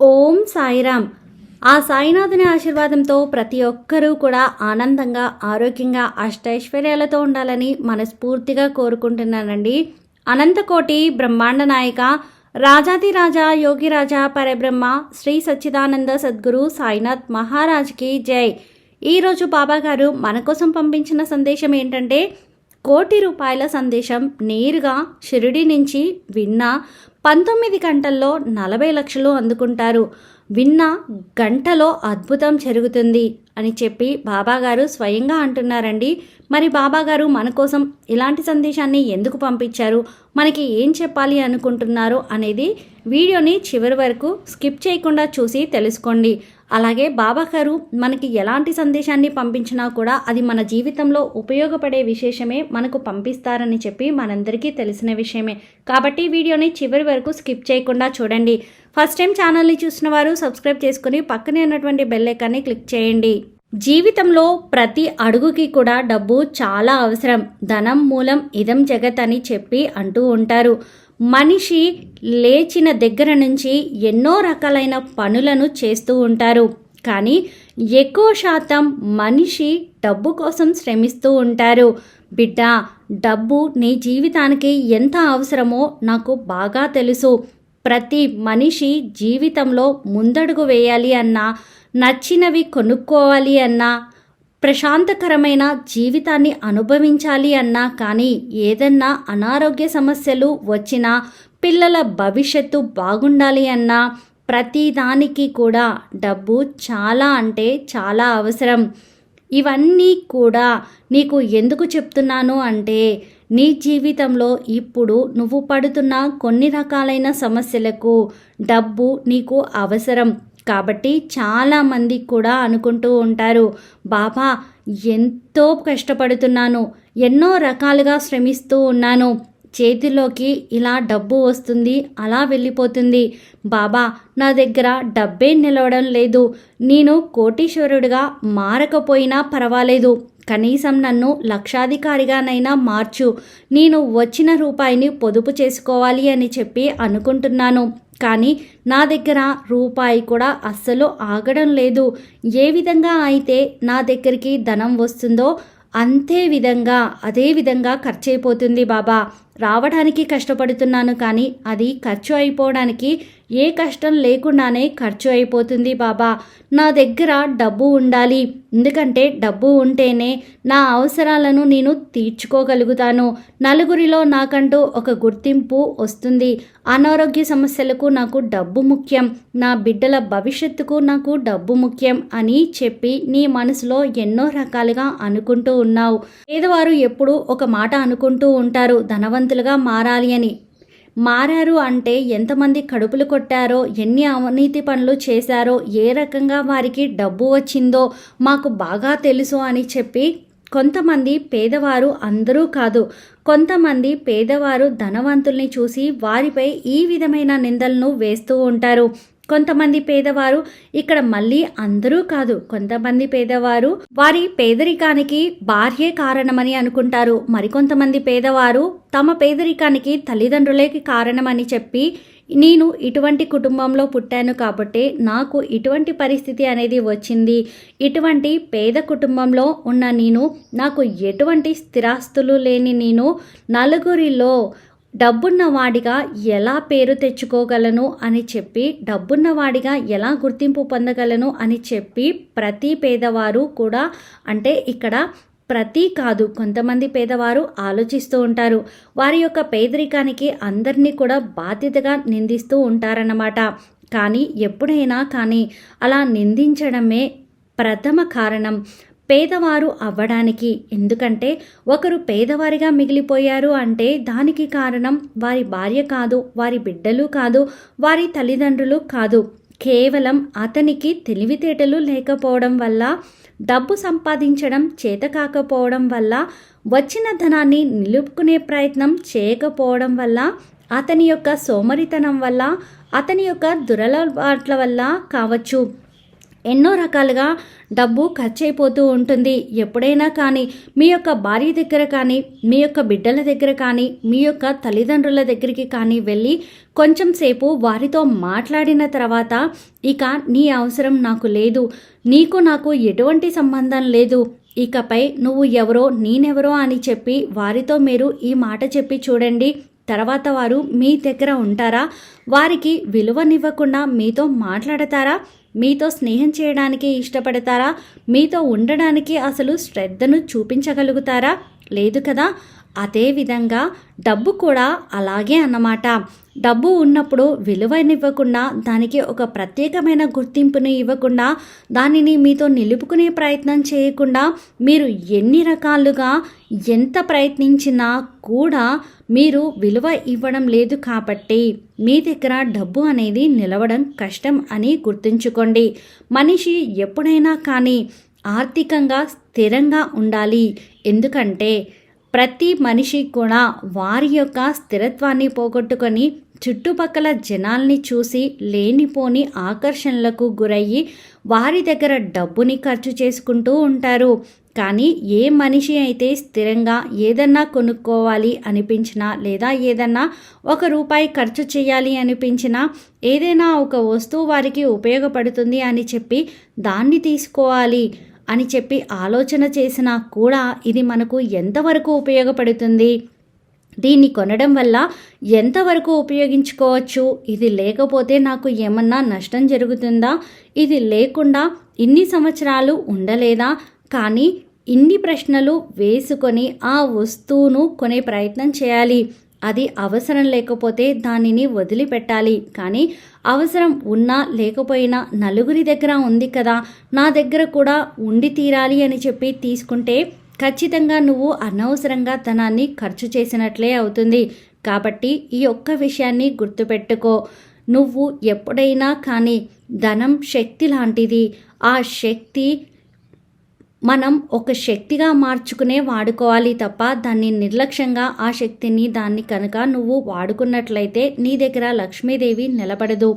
ఓం సాయిరామ్. ఆ సాయినాథుని ఆశీర్వాదంతో ప్రతి ఒక్కరూ కూడా ఆనందంగా ఆరోగ్యంగా అష్టైశ్వర్యాలతో ఉండాలని మనస్ఫూర్తిగా కోరుకుంటున్నానండి. అనంతకోటి బ్రహ్మాండ నాయక రాజాదిరాజా యోగిరాజా పరబ్రహ్మ శ్రీ సచ్చిదానంద సద్గురు సాయినాథ్ మహారాజ్కి జై. ఈరోజు బాబాగారు మన కోసం పంపించిన సందేశం ఏంటంటే కోటి రూపాయల సందేశం నేరుగా షిరిడి నుంచి విన్న పంతొమ్మిది గంటల్లో నలభై లక్షలు అందుకుంటారు. విన్న గంటలో అద్భుతం జరుగుతుంది అని చెప్పి బాబాగారు స్వయంగా అంటున్నారండి. మరి బాబాగారు మన కోసం ఇలాంటి సందేశాన్ని ఎందుకు పంపించారు? మనకి ఏం చెప్పాలి అనుకుంటున్నారు అనేది వీడియోని చివరి వరకు స్కిప్ చేయకుండా చూసి తెలుసుకోండి. అలాగే బాబాగారు మనకి ఎలాంటి సందేశాన్ని పంపించినా కూడా అది మన జీవితంలో ఉపయోగపడే విశేషమే మనకు పంపిస్తారని చెప్పి మనందరికీ తెలిసిన విషయమే. కాబట్టి వీడియోని చివరి వరకు స్కిప్ చేయకుండా చూడండి. ఫస్ట్ టైం ఛానల్ని చూసిన వారు సబ్స్క్రైబ్ చేసుకుని పక్కనే ఉన్నటువంటి బెల్ ఐకాన్ని క్లిక్ చేయండి. జీవితంలో ప్రతి అడుగుకి కూడా డబ్బు చాలా అవసరం. ధనం మూలం ఇదం జగత్ అని చెప్పి అంటూ ఉంటారు. మనిషి లేచిన దగ్గర నుంచి ఎన్నో రకాలైన పనులను చేస్తూ ఉంటారు. కానీ ఎక్కువ శాతం మనిషి డబ్బు కోసం శ్రమిస్తూ ఉంటారు. బిడ్డ డబ్బు నీ జీవితానికి ఎంత అవసరమో నాకు బాగా తెలుసు. ప్రతి మనిషి జీవితంలో ముందడుగు వేయాలి అన్నా నచ్చినవి కొనుక్కోవాలి అన్నా ప్రశాంతకరమైన జీవితాన్ని అనుభవించాలి అన్నా కానీ ఏదన్నా అనారోగ్య సమస్యలు వచ్చినా పిల్లల భవిష్యత్తు బాగుండాలి అన్నా ప్రతిదానికి కూడా డబ్బు చాలా అంటే చాలా అవసరం. ఇవన్నీ కూడా నీకు ఎందుకు చెప్తున్నాను అంటే నీ జీవితంలో ఇప్పుడు నువ్వు పడుతున్న కొన్ని రకాలైన సమస్యలకు డబ్బు నీకు అవసరం. కాబట్టి చాలామంది కూడా అనుకుంటూ ఉంటారు బాబా ఎంతో కష్టపడుతున్నాను ఎన్నో రకాలుగా శ్రమిస్తూ ఉన్నాను చేతిలోకి ఇలా డబ్బు వస్తుంది అలా వెళ్ళిపోతుంది. బాబా నా దగ్గర డబ్బే నిలవడం లేదు నేను కోటీశ్వరుడిగా మారకపోయినా పర్వాలేదు కనీసం నన్ను లక్షాధికారిగానైనా మార్చు నేను వచ్చిన రూపాయిని పొదుపు చేసుకోవాలి అని చెప్పి అనుకుంటున్నాను. కానీ నా దగ్గర రూపాయి కూడా అస్సలు ఆగడం లేదు. ఏ విధంగా అయితే నా దగ్గరికి ధనం వస్తుందో అంతే విధంగా అదే విధంగా ఖర్చయిపోతుంది బాబా. రావడానికి కష్టపడుతున్నాను కానీ అది ఖర్చు అయిపోవడానికి ఏ కష్టం లేకుండానే ఖర్చు అయిపోతుంది బాబా. నా దగ్గర డబ్బు ఉండాలి. ఎందుకంటే డబ్బు ఉంటేనే నా అవసరాలను నేను తీర్చుకోగలుగుతాను. నలుగురిలో నాకంటూ ఒక గుర్తింపు వస్తుంది. అనారోగ్య సమస్యలకు నాకు డబ్బు ముఖ్యం. నా బిడ్డల భవిష్యత్తుకు నాకు డబ్బు ముఖ్యం అని చెప్పి నీ మనసులో ఎన్నో రకాలుగా అనుకుంటూ ఉన్నావు. పేదవారు ఎప్పుడు ఒక మాట అనుకుంటూ ఉంటారు. ధనవంతులుగా మారాలి అని. మారారు అంటే ఎంతమంది కడుపులు కొట్టారో ఎన్ని అవినీతి పనులు చేశారో ఏ రకంగా వారికి డబ్బు వచ్చిందో మాకు బాగా తెలుసు అని చెప్పి కొంతమంది పేదవారు అందరూ కాదు. కొంతమంది పేదవారు ధనవంతుల్ని చూసి వారిపై ఈ విధమైన నిందలను వేస్తూ ఉంటారు. కొంతమంది పేదవారు ఇక్కడ మళ్ళీ అందరూ కాదు. కొంతమంది పేదవారు వారి పేదరికానికి భార్యే కారణమని అనుకుంటారు. మరికొంతమంది పేదవారు తమ పేదరికానికి తల్లిదండ్రులే కారణమని చెప్పి నేను ఇటువంటి కుటుంబంలో పుట్టాను కాబట్టి నాకు ఇటువంటి పరిస్థితి అనేది వచ్చింది. ఇటువంటి పేద కుటుంబంలో ఉన్న నేను నాకు ఎటువంటి స్థిరాస్తులు లేని నేను నలుగురిలో డబ్బున్నవాడిగా ఎలా పేరు తెచ్చుకోగలను అని చెప్పి డబ్బున్నవాడిగా ఎలా గుర్తింపు పొందగలను అని చెప్పి ప్రతి పేదవారు కూడా అంటే ఇక్కడ ప్రతి కాదు కొంతమంది పేదవారు ఆలోచిస్తూ ఉంటారు. వారి యొక్క పేదరికానికి అందరినీ కూడా బాధ్యతగా నిందిస్తూ ఉంటారన్నమాట. కానీ ఎప్పుడైనా కానీ అలా నిందించడమే ప్రథమ కారణం. పేదవారు అవ్వడానికి. ఎందుకంటే ఒకరు పేదవారిగా మిగిలిపోయారు అంటే దానికి కారణం వారి భార్య కాదు వారి బిడ్డలు కాదు వారి తల్లిదండ్రులు కాదు. కేవలం అతనికి తెలివితేటలు లేకపోవడం వల్ల డబ్బు సంపాదించడం చేత కాకపోవడం వల్ల వచ్చిన ధనాన్ని నిలుపుకునే ప్రయత్నం చేయకపోవడం వల్ల అతని యొక్క సోమరితనం వల్ల అతని యొక్క దురలవాట్ల వల్ల కావచ్చు. ఎన్నో రకాలుగా డబ్బు ఖర్చు అయిపోతూ ఉంటుంది. ఎప్పుడైనా కానీ మీ యొక్క భార్య దగ్గర కానీ మీ యొక్క బిడ్డల దగ్గర కానీ మీ యొక్క తల్లిదండ్రుల దగ్గరికి కానీ వెళ్ళి కొంచెం సేపు వారితో మాట్లాడిన తర్వాత ఇక నీ అవసరం నాకు లేదు. నీకు నాకు ఎటువంటి సంబంధం లేదు. ఇకపై నువ్వు ఎవరో నేనెవరో అని చెప్పి వారితో మీరు ఈ మాట చెప్పి చూడండి. తర్వాత వారు మీ దగ్గర ఉంటారా? వారికి విలువనివ్వకుండా మీతో మాట్లాడతారా? మీతో స్నేహం చేయడానికి ఇష్టపడతారా? మీతో ఉండడానికి అసలు శ్రద్ధను చూపించగలుగుతారా? లేదు కదా? అదేవిధంగా డబ్బు కూడా అలాగే అన్నమాట. డబ్బు ఉన్నప్పుడు విలువనివ్వకుండా దానికి ఒక ప్రత్యేకమైన గుర్తింపుని ఇవ్వకుండా దానిని మీతో నిలుపుకునే ప్రయత్నం చేయకుండా మీరు ఎన్ని రకాలుగా ఎంత ప్రయత్నించినా కూడా మీరు విలువ ఇవ్వడం లేదు కాబట్టి మీ దగ్గర డబ్బు అనేది నిలవడం కష్టం అని గుర్తుంచుకోండి. మనిషి ఎప్పుడైనా కానీ ఆర్థికంగా స్థిరంగా ఉండాలి. ఎందుకంటే ప్రతి మనిషి కూడా వారి యొక్క స్థిరత్వాన్ని పోగొట్టుకొని చుట్టుపక్కల జనాల్ని చూసి లేనిపోని ఆకర్షణలకు గురయ్యి వారి దగ్గర డబ్బుని ఖర్చు చేసుకుంటూ ఉంటారు. కానీ ఏ మనిషి అయితే స్థిరంగా ఏదన్నా కొనుక్కోవాలి అనిపించినా లేదా ఏదన్నా ఒక రూపాయి ఖర్చు చేయాలి అనిపించినా ఏదైనా ఒక వస్తువు వారికి ఉపయోగపడుతుంది అని చెప్పి దాన్ని తీసుకోవాలి అని చెప్పి ఆలోచన చేసినా కూడా ఇది మనకు ఎంతవరకు ఉపయోగపడుతుంది? దీన్ని కొనడం వల్ల ఎంతవరకు ఉపయోగించుకోవచ్చు? ఇది లేకపోతే నాకు ఏమన్నా నష్టం జరుగుతుందా? ఇది లేకుండా ఇన్ని సంవత్సరాలు ఉండలేదా? కానీ ఇన్ని ప్రశ్నలు వేసుకొని ఆ వస్తువును కొనే ప్రయత్నం చేయాలి. అది అవసరం లేకపోతే దానిని వదిలిపెట్టాలి. కానీ అవసరం ఉన్నా లేకపోయినా నలుగురి దగ్గర ఉంది కదా. నా దగ్గర కూడా ఉండి తీరాలి అని చెప్పి తీసుకుంటే ఖచ్చితంగా నువ్వు అనవసరంగా ధనాన్ని ఖర్చు చేసినట్లే అవుతుంది. కాబట్టి ఈ ఒక్క విషయాన్ని గుర్తుపెట్టుకో. నువ్వు ఎప్పుడైనా కానీ ధనం శక్తి లాంటిది ఆ శక్తి మనం ఒక శక్తిగా మార్చుకునే వాడుకోవాలి తప్ప దాన్ని నిర్లక్ష్యంగా ఆ శక్తిని దాన్ని కనుక నువ్వు వాడుకున్నట్లయితే నీ దగ్గర లక్ష్మీదేవి నిలబడదు.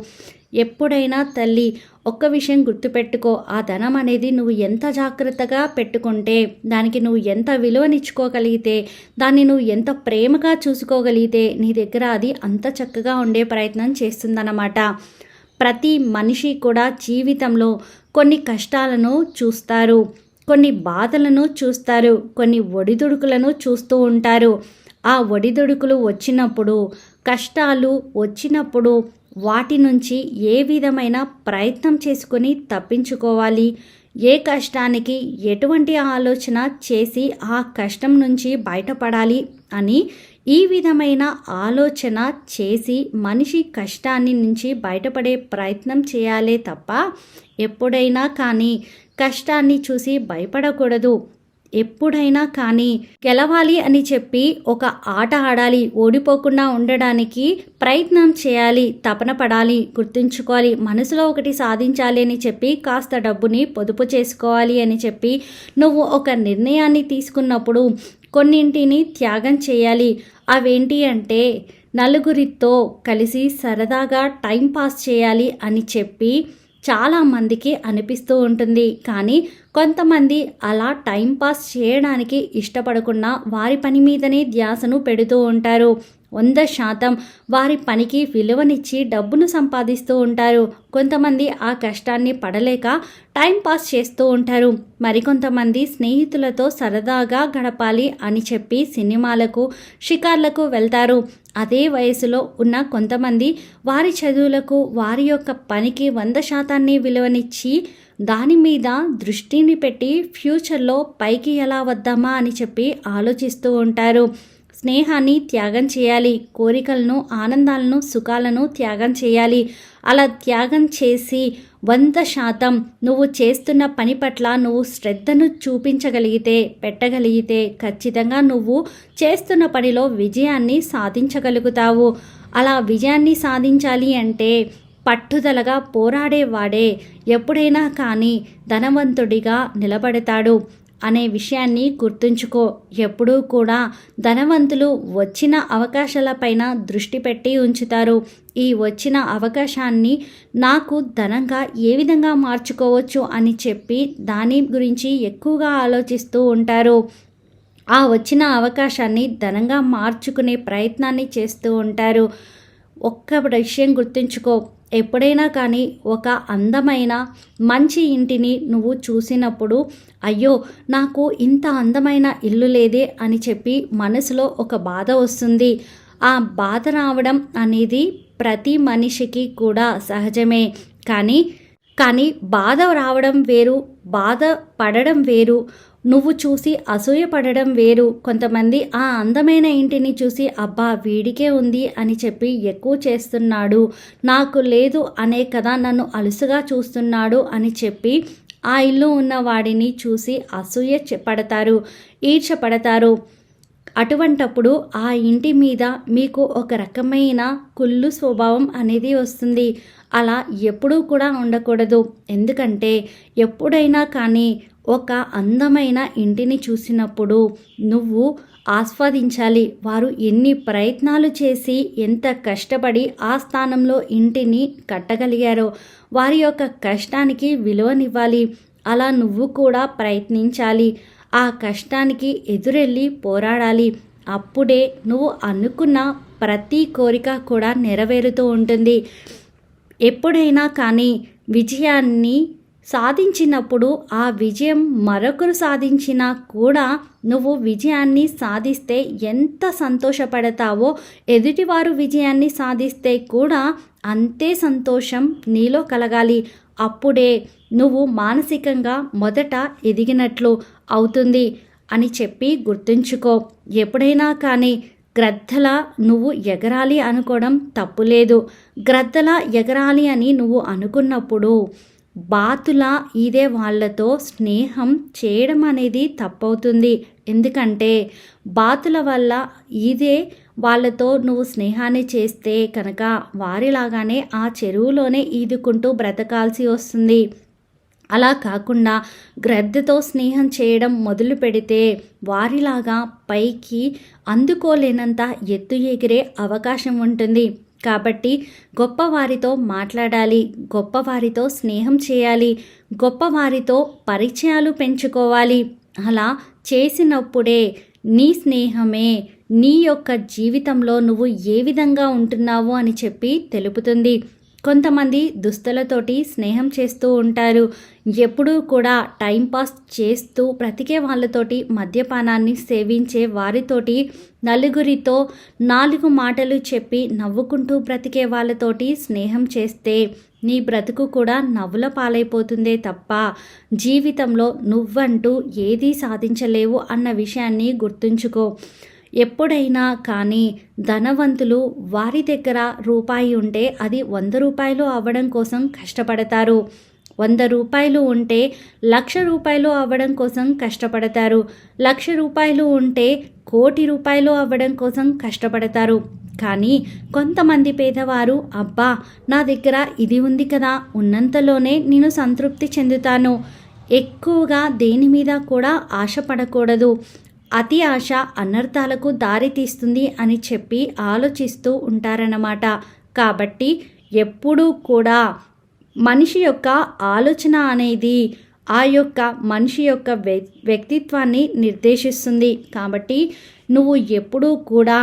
ఎప్పుడైనా తల్లి ఒక్క విషయం గుర్తుపెట్టుకో ఆ ధనం అనేది నువ్వు ఎంత జాగ్రత్తగా పెట్టుకుంటే దానికి నువ్వు ఎంత విలువనిచ్చుకోగలిగితే దాన్ని నువ్వు ఎంత ప్రేమగా చూసుకోగలిగితే నీ దగ్గర అది అంత చక్కగా ఉండే ప్రయత్నం చేస్తుందన్నమాట. ప్రతి మనిషి కూడా జీవితంలో కొన్ని కష్టాలను చూస్తారు కొన్ని బాధలను చూస్తారు కొన్ని ఒడిదుడుకులను చూస్తూ ఉంటారు. ఆ ఒడిదుడుకులు వచ్చినప్పుడు కష్టాలు వచ్చినప్పుడు వాటి నుంచి ఏ విధమైన ప్రయత్నం చేసుకొని తప్పించుకోవాలి? ఏ కష్టానికి ఎటువంటి ఆలోచన చేసి ఆ కష్టం నుంచి బయటపడాలి అని ఈ విధమైన ఆలోచన చేసి మనిషి కష్టాన్ని నుంచి బయటపడే ప్రయత్నం చేయాలే తప్ప ఎప్పుడైనా కానీ కష్టాన్ని చూసి భయపడకూడదు. ఎప్పుడైనా కానీ గెలవాలి అని చెప్పి ఒక ఆట ఆడాలి ఓడిపోకుండా ఉండడానికి ప్రయత్నం చేయాలి తపన పడాలి గుర్తుంచుకోవాలి మనసులో ఒకటి సాధించాలి అని చెప్పి కాస్త డబ్బుని పొదుపు చేసుకోవాలి అని చెప్పి నువ్వు ఒక నిర్ణయాన్ని తీసుకున్నప్పుడు కొన్నింటిని త్యాగం చేయాలి. అవేంటి అంటే నలుగురితో కలిసి సరదాగా టైం పాస్ చేయాలి అని చెప్పి చాలామందికి అనిపిస్తూ ఉంటుంది. కానీ కొంతమంది అలా టైంపాస్ చేయడానికి ఇష్టపడకుండా వారి పని మీదనే ధ్యాసను పెడుతూ ఉంటారు. వంద శాతం వారి పనికి విలువనిచ్చి డబ్బును సంపాదిస్తూ ఉంటారు. కొంతమంది ఆ కష్టాన్ని పడలేక టైం పాస్ చేస్తూ ఉంటారు. మరికొంతమంది స్నేహితులతో సరదాగా గడపాలి అని చెప్పి సినిమాలకు షికార్లకు వెళ్తారు. అదే వయసులో ఉన్న కొంతమంది వారి చదువులకు వారి యొక్క పనికి వంద శాతాన్ని విలువనిచ్చి దాని మీద దృష్టిని పెట్టి ఫ్యూచర్లో పైకి ఎలా వద్దామా అని చెప్పి ఆలోచిస్తూ ఉంటారు. స్నేహాన్ని త్యాగం చేయాలి కోరికలను ఆనందాలను సుఖాలను త్యాగం చేయాలి. అలా త్యాగం చేసి వంద శాతం నువ్వు చేస్తున్న పని పట్ల నువ్వు శ్రద్ధను చూపించగలిగితే పెట్టగలిగితే ఖచ్చితంగా నువ్వు చేస్తున్న పనిలో విజయాన్ని సాధించగలుగుతావు. అలా విజయాన్ని సాధించాలి అంటే పట్టుదలగా పోరాడేవాడే. ఎప్పుడైనా కానీ ధనవంతుడిగా నిలబడతాడు. అనే విషయాన్ని గుర్తుంచుకో. ఎప్పుడూ కూడా ధనవంతులు వచ్చిన అవకాశాలపైన దృష్టి పెట్టి ఉంచుతారు. ఈ వచ్చిన అవకాశాన్ని నాకు ధనంగా ఏ విధంగా మార్చుకోవచ్చు అని చెప్పి దాని గురించి ఎక్కువగా ఆలోచిస్తూ ఉంటారు. ఆ వచ్చిన అవకాశాన్ని ధనంగా మార్చుకునే ప్రయత్నాన్ని చేస్తూ ఉంటారు. ఒక్క విషయం గుర్తుంచుకో. ఎప్పుడైనా కానీ ఒక అందమైన మంచి ఇంటిని నువ్వు చూసినప్పుడు అయ్యో నాకు ఇంత అందమైన ఇల్లు లేదే అని చెప్పి మనసులో ఒక బాధ వస్తుంది. ఆ బాధ రావడం అనేది ప్రతి మనిషికి కూడా సహజమే. కానీ కానీ బాధ రావడం వేరు బాధ పడడం వేరు నువ్వు చూసి అసూయపడడం వేరు. కొంతమంది ఆ అందమైన ఇంటిని చూసి అబ్బా వీడికే ఉంది అని చెప్పి ఎక్కువ చేస్తున్నాడు. నాకు లేదు అనే కదా నన్ను అలుసుగా చూస్తున్నాడు అని చెప్పి ఆ ఇల్లు ఉన్న వాడిని చూసి అసూయ పడతారు ఈర్ష పడతారు అటువంటప్పుడు ఆ ఇంటి మీద మీకు ఒక రకమైన కుళ్ళు స్వభావం అనేది వస్తుంది. అలా ఎప్పుడూ కూడా ఉండకూడదు. ఎందుకంటే ఎప్పుడైనా కానీ ఒక అందమైన ఇంటిని చూసినప్పుడు నువ్వు ఆస్వాదించాలి. వారు ఎన్ని ప్రయత్నాలు చేసి ఎంత కష్టపడి ఆ స్థానంలో ఇంటిని కట్టగలిగారో వారి యొక్క కష్టానికి విలువనివ్వాలి. అలా నువ్వు కూడా ప్రయత్నించాలి. ఆ కష్టానికి ఎదురెళ్ళి పోరాడాలి. అప్పుడే నువ్వు అనుకున్న ప్రతి కోరిక కూడా నెరవేరుతూ ఉంటుంది. ఎప్పుడైనా కానీ విజయాన్ని సాధించినప్పుడు ఆ విజయం మరొకరు సాధించినా కూడా నువ్వు విజయాన్ని సాధిస్తే ఎంత సంతోషపడతావో ఎదుటివారు విజయాన్ని సాధిస్తే కూడా అంతే సంతోషం నీలో కలగాలి. అప్పుడే నువ్వు మానసికంగా మొదట ఎదిగినట్లు అవుతుంది అని చెప్పి గుర్తుంచుకో. ఎప్పుడైనా కానీ గ్రద్దల నువ్వు ఎగరాలి అనుకోవడం తప్పులేదు. గ్రద్దల ఎగరాలి అని నువ్వు అనుకున్నప్పుడు బాతుల ఇదే వాళ్ళతో స్నేహం చేయడం అనేది తప్పవుతుంది. ఎందుకంటే బాతుల వల్ల ఇదే వాళ్ళతో నువ్వు స్నేహాన్ని చేస్తే కనుక వారిలాగానే ఆ చెరువులోనే ఈదుకుంటూ బ్రతకాల్సి వస్తుంది. అలా కాకుండా గ్రద్దతో స్నేహం చేయడం మొదలు పెడితే వారిలాగా పైకి అందుకోలేనంత ఎత్తు ఎగిరే అవకాశం ఉంటుంది. కాబట్టి గొప్పవారితో మాట్లాడాలి గొప్పవారితో స్నేహం చేయాలి గొప్పవారితో పరిచయాలు పెంచుకోవాలి. అలా చేసినప్పుడే నీ స్నేహమే నీ యొక్క జీవితంలో నువ్వు ఏ విధంగా ఉంటున్నావు అని చెప్పి తెలుపుతుంది. కొంతమంది దుస్తులతోటి స్నేహం చేస్తూ ఉంటారు. ఎప్పుడూ కూడా టైంపాస్ చేస్తూ బ్రతికే వాళ్ళతోటి మద్యపానాన్ని సేవించే వారితోటి నలుగురితో నాలుగు మాటలు చెప్పి నవ్వుకుంటూ బ్రతికే వాళ్ళతోటి స్నేహం చేస్తే నీ బ్రతుకు కూడా నవ్వుల పాలైపోతుందే తప్ప జీవితంలో నువ్వంటూ ఏదీ సాధించలేవు అన్న విషయాన్ని గుర్తుంచుకో. ఎప్పుడైనా కానీ ధనవంతులు వారి దగ్గర రూపాయి ఉంటే అది వంద రూపాయలు అవ్వడం కోసం కష్టపడతారు. వంద రూపాయలు ఉంటే లక్ష రూపాయలు అవ్వడం కోసం కష్టపడతారు. లక్ష రూపాయలు ఉంటే కోటి రూపాయలు అవ్వడం కోసం కష్టపడతారు. కానీ కొంతమంది పేదవారు అబ్బా నా దగ్గర ఇది ఉంది కదా ఉన్నంతలోనే నేను సంతృప్తి చెందుతాను. ఎక్కువగా దేని మీద కూడా ఆశపడకూడదు. అతి ఆశ అనర్థాలకు దారి తీస్తుంది అని చెప్పి ఆలోచిస్తూ ఉంటారన్నమాట. కాబట్టి ఎప్పుడూ కూడా మనిషి యొక్క ఆలోచన అనేది ఆ యొక్క మనిషి యొక్క వ్యక్తిత్వాన్ని నిర్దేశిస్తుంది. కాబట్టి నువ్వు ఎప్పుడూ కూడా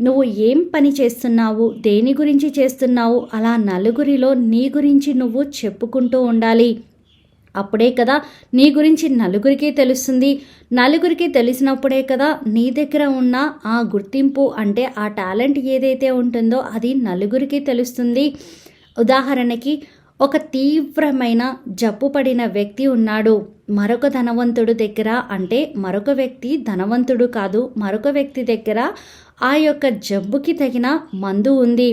నువ్వు ఏం పని చేస్తున్నావు దేని గురించి చేస్తున్నావు అలా నలుగురిలో నీ గురించి నువ్వు చెప్పుకుంటూ ఉండాలి. అప్పుడే కదా నీ గురించి నలుగురికి తెలుస్తుంది. నలుగురికి తెలిసినప్పుడే కదా నీ దగ్గర ఉన్న ఆ గుర్తింపు అంటే ఆ టాలెంట్ ఏదైతే ఉంటుందో అది నలుగురికి తెలుస్తుంది. ఉదాహరణకి ఒక తీవ్రమైన జబ్బు పడిన వ్యక్తి ఉన్నాడు. మరొక ధనవంతుడు దగ్గర అంటే మరొక వ్యక్తి ధనవంతుడు కాదు. మరొక వ్యక్తి దగ్గర ఆ యొక్క జబ్బుకి తగిన మందు ఉంది.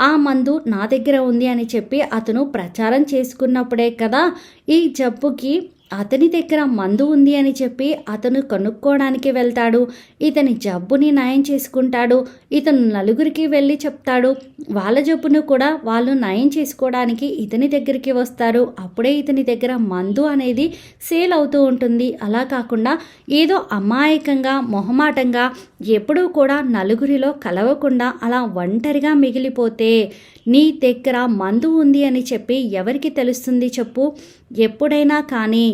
ఆ మందు నా దగ్గర ఉంది అని చెప్పి అతను ప్రచారం చేసుకున్నప్పుడే కదా ఈ జబ్బుకి అతని దగ్గర మందు ఉంది అని చెప్పి అతను కనుక్కోవడానికి వెళ్తాడు. ఇతని జబ్బుని నయం చేసుకుంటాడు. ఇతను నలుగురికి వెళ్ళి చెప్తాడు. వాళ్ళ జబ్బును కూడా వాళ్ళు నయం చేసుకోవడానికి ఇతని దగ్గరికి వస్తారు. అప్పుడే ఇతని దగ్గర మందు అనేది సేల్ అవుతూ ఉంటుంది. అలా కాకుండా ఏదో అమాయకంగా మొహమాటంగా ఎప్పుడూ కూడా నలుగురిలో కలవకుండా అలా ఒంటరిగా మిగిలిపోతే నీ దగ్గర మందు ఉంది అని చెప్పి ఎవరికి తెలుస్తుంది చెప్పు? ఎప్పుడైనా కానీ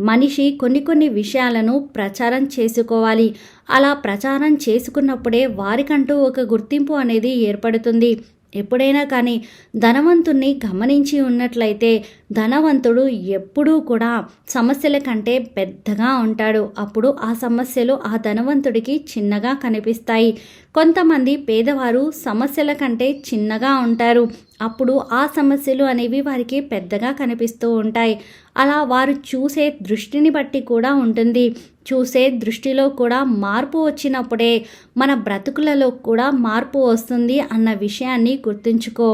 మనిషి కొన్ని కొన్ని విషయాలను ప్రచారం చేసుకోవాలి. అలా ప్రచారం చేసుకున్నప్పుడే వారికంటూ ఒక గుర్తింపు అనేది ఏర్పడుతుంది. ఎప్పుడైనా కానీ ధనవంతుణ్ణి గమనించి ఉన్నట్లయితే ధనవంతుడు ఎప్పుడూ కూడా సమస్యల కంటే పెద్దగా ఉంటాడు. అప్పుడు ఆ సమస్యలు ఆ ధనవంతుడికి చిన్నగా కనిపిస్తాయి. కొంతమంది పేదవారు సమస్యల కంటే చిన్నగా ఉంటారు. అప్పుడు ఆ సమస్యలు అనేవి వారికి పెద్దగా కనిపిస్తూ ఉంటాయి. అలా వారు చూసే దృష్టిని బట్టి కూడా ఉంటుంది. చూసే దృష్టిలో కూడా మార్పు వచ్చినప్పుడే మన బ్రతుకులలో కూడా మార్పు వస్తుంది అన్న విషయాన్ని గుర్తుంచుకో.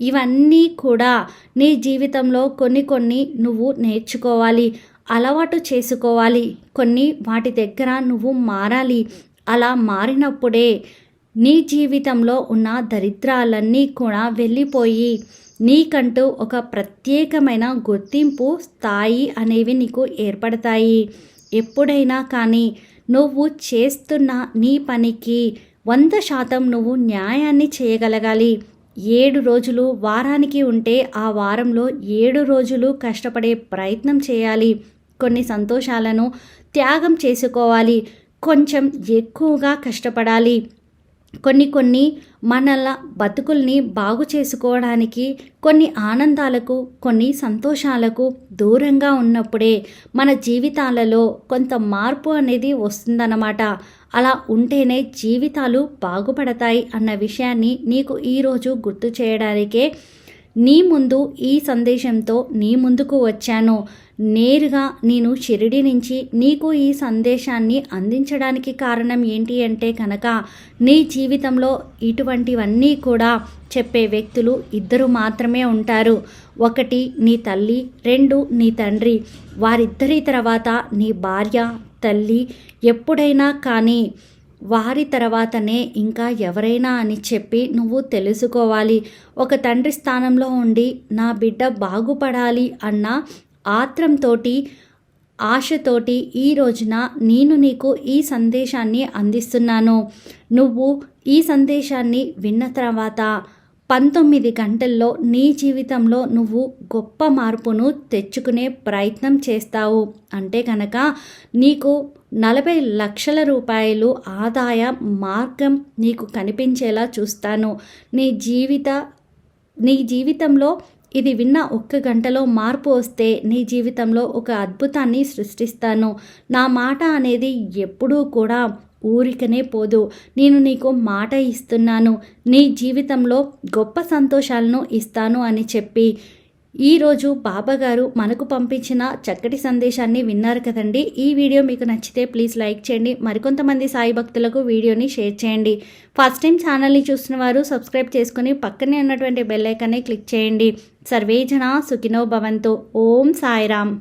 ఇవన్నీ కూడా నీ జీవితంలో కొన్ని కొన్ని నువ్వు నేర్చుకోవాలి. అలవాటు చేసుకోవాలి. కొన్ని వాటి దగ్గర నువ్వు మారాలి. అలా మారినప్పుడే నీ జీవితంలో ఉన్న దరిద్రాలన్నీ కూడా వెళ్ళిపోయి నీకంటూ ఒక ప్రత్యేకమైన గుర్తింపు స్థాయి అనేవి నీకు ఏర్పడతాయి. ఎప్పుడైనా కానీ నువ్వు చేస్తున్న నీ పనికి వంద శాతం నువ్వు న్యాయాన్ని చేయగలగాలి. ఏడు రోజులు వారానికి ఉంటే ఆ వారంలో ఏడు రోజులు కష్టపడే ప్రయత్నం చేయాలి. కొన్ని సంతోషాలను త్యాగం చేసుకోవాలి. కొంచెం ఎక్కువగా కష్టపడాలి. కొన్ని కొన్ని మనల బతుకుల్ని బాగు చేసుకోవడానికి కొన్ని ఆనందాలకు కొన్ని సంతోషాలకు దూరంగా ఉన్నప్పుడే మన జీవితాలలో కొంత మార్పు అనేది వస్తుందన్నమాట. అలా ఉంటేనే జీవితాలు బాగుపడతాయి అన్న విషయాన్ని నీకు ఈరోజు గుర్తు చేయడానికే నీ ముందు ఈ సందేశంతో నీ ముందుకు వచ్చాను. నేరుగా నేను షిరిడి నుంచి నీకు ఈ సందేశాన్ని అందించడానికి కారణం ఏంటి అంటే కనుక నీ జీవితంలో ఇటువంటివన్నీ కూడా చెప్పే వ్యక్తులు ఇద్దరు మాత్రమే ఉంటారు. ఒకటి నీ తల్లి రెండు నీ తండ్రి. వారిద్దరి తర్వాత నీ భార్య తల్లి ఎప్పుడైనా కానీ వారి తర్వాతనే ఇంకా ఎవరైనా అని చెప్పి నువ్వు తెలుసుకోవాలి. ఒక తండ్రి స్థానంలో ఉండి నా బిడ్డ బాగుపడాలి అన్న ఆత్రంతోటి ఆశతోటి ఈ రోజున నేను నీకు ఈ సందేశాన్ని అందిస్తున్నాను. నువ్వు ఈ సందేశాన్ని విన్న తర్వాత పంతొమ్మిది గంటల్లో నీ జీవితంలో నువ్వు గొప్ప మార్పును తెచ్చుకునే ప్రయత్నం చేస్తావు. అంటే కనుక నీకు నలభై లక్షల రూపాయలు ఆదాయ మార్గం నీకు కనిపించేలా చూస్తాను. నీ జీవిత నీ జీవితంలో ఇది విన్న ఒక్క గంటలో మార్పు వస్తే నీ జీవితంలో ఒక అద్భుతాన్ని సృష్టిస్తాను. నా మాట అనేది ఎప్పుడూ కూడా ఊరికనే పోదు. నేను నీకు మాట ఇస్తున్నాను. నీ జీవితంలో గొప్ప సంతోషాలను ఇస్తాను అని చెప్పి ఈరోజు బాబాగారు మనకు పంపించిన చక్కటి సందేశాన్ని విన్నారు కదండి. ఈ వీడియో మీకు నచ్చితే ప్లీజ్ లైక్ చేయండి. మరికొంతమంది సాయి భక్తులకు వీడియోని షేర్ చేయండి. ఫస్ట్ టైం ఛానల్ని చూసిన వారు సబ్స్క్రైబ్ చేసుకుని పక్కనే ఉన్నటువంటి బెల్ ఐకాన్ని క్లిక్ చేయండి. సర్వేజన సుఖినో భవంతు. ఓం సాయిరామ్.